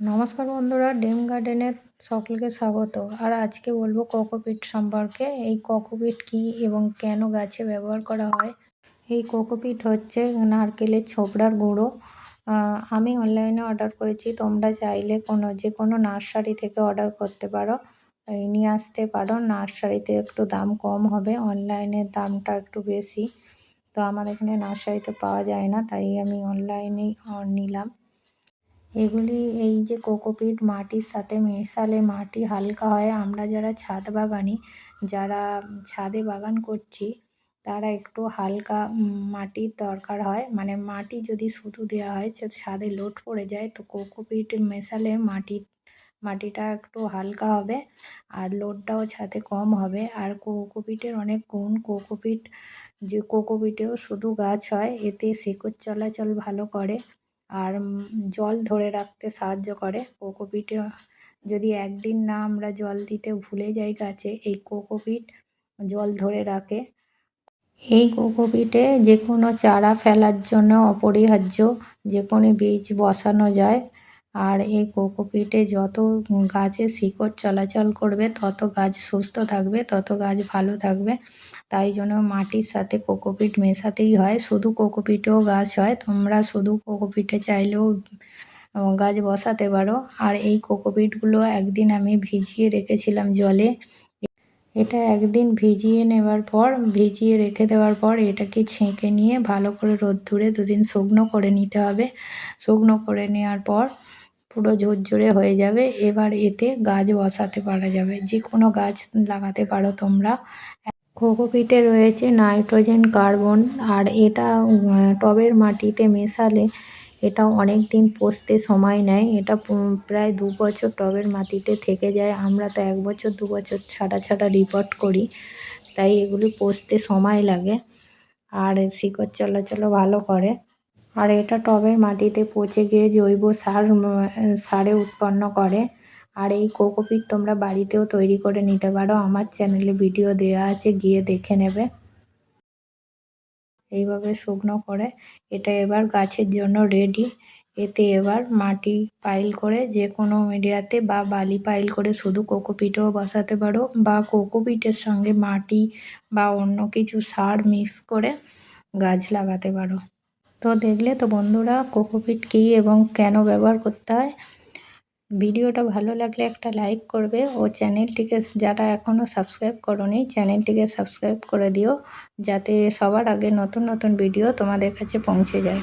নমস্কার বন্ধুরা, ডেম গার্ডেনের সকলকে স্বাগত। আর আজকে বলব কোকোপিট সম্পর্কে। এই কোকোপিট কি এবং কেন গাছে ব্যবহার করা হয়? এই কোকোপিট হচ্ছে নারকেলের ছোবড়ার গুঁড়ো। আমি অনলাইনে অর্ডার করেছি। তোমরা চাইলে কোনো, যে কোনো নার্সারি থেকে অর্ডার করতে পারো। এই নিয়ে আসতে পারো। নার্সারিতে একটু দাম কম হবে। অনলাইনের দামটা একটু বেশি। তো আমার এখানে নার্সারিতে পাওয়া যায় না, তাই আমি অনলাইনেই নিলাম। এগুলি এই যে কোকোপিট মাটির সাথে মেশালে মাটি হালকা হয়। আমরা যারা ছাদ বাগানি, যারা ছাদে বাগান করছি, তারা একটু হালকা মাটির দরকার হয়। মানে মাটি যদি শুধু দেওয়া হয় ছাদে লোড পড়ে যায়, তো কোকোপিট মেশালে মাটি, মাটিটা একটু হালকা হবে আর লোডটাও ছাদে কম হবে। আর কোকোপিটের অনেক গুণ, কোকোপিট যে কোকোপিটেও শুধু গাছ হয়, এতে শিকড় চলাচল ভালো করে। আর জল ধরে রাখতে সাহায্য করে। কোকোপিটে যদি একদিন না আমরা জল দিতে ভুলে যাই গাছে, এই কোকোপিট জল ধরে রাখে। এই কোকোপিটে যে কোনো চারা ফেলার জন্য অপরিহার্য যে কোনো বীজ বসানো যায়। আর এই কোকোপিটে যত গাছের শিকড় চলাচল করবে, তত গাছ সুস্থ থাকবে, তত গাছ ভালো থাকবে। তাই জন্য মাটির সাথে কোকোপিট মেশাতেই হয়। শুধু কোকোপিটেও গাছ হয়, তোমরা শুধু কোকোপিটে চাইলেও গাছ বসাতে পারো। আর এই কোকোপিটগুলো একদিন আমি ভিজিয়ে রেখেছিলাম জলে। এটা একদিন ভিজিয়ে নেওয়ার পর, ভিজিয়ে রেখে দেওয়ার পর এটাকে ছেঁকে নিয়ে ভালো করে রোদ্দুরে দুদিন শুকনো করে নিতে হবে। শুকনো করে নেওয়ার পর পুরো ঝরঝরে হয়ে যাবে। এবার এতে গাছ বসাতে পারা যাবে। যে কোনো গাছ লাগাতে পারো তোমরা। কোকোপিটে রয়েছে নাইট্রোজেন, কার্বন, আর এটা টবের মাটিতে মেশালে এটা অনেক দিন পচতে সময় নেয়। এটা প্রায় দু বছর টবের মাটিতে থেকে যায়। আমরা তো এক বছর, দু বছর ছাড়া ছাড়া রিপোর্ট করি। তাই এগুলি পচতে সময় লাগে। আর শিকড় চলাচলও ভালো করে। আর এটা টবের মাটিতে পচে গিয়ে জৈব সার সারে উৎপন্ন করে। আর এই কোকোপিট তোমরা বাড়িতেও তৈরি করে নিতে পারো। আমার চ্যানেলে ভিডিও দেওয়া আছে, গিয়ে দেখে নেবে। এইভাবে শুকনো করে এটা এবার গাছের জন্য রেডি এতে এবার মাটি পাইল করে যে কোনো মিডিয়াতে বা বালি পাইল করে শুধু কোকোপিটও বসাতে পারো বা কোকোপিটের সঙ্গে মাটি বা অন্য কিছু সার মিক্স করে গাছ লাগাতে পারো। তো দেখলে তো বন্ধুরা কোকোপিট কী এবং কেন ব্যবহার করতে হয়? ভিডিওটা ভালো লাগলে একটা লাইক করবে ও চ্যানেলটিকে যারা এখনও সাবস্ক্রাইব করনি চ্যানেলটিকে সাবস্ক্রাইব করে দিও, যাতে সবার আগে নতুন নতুন ভিডিও তোমাদের কাছে পৌঁছে যায়।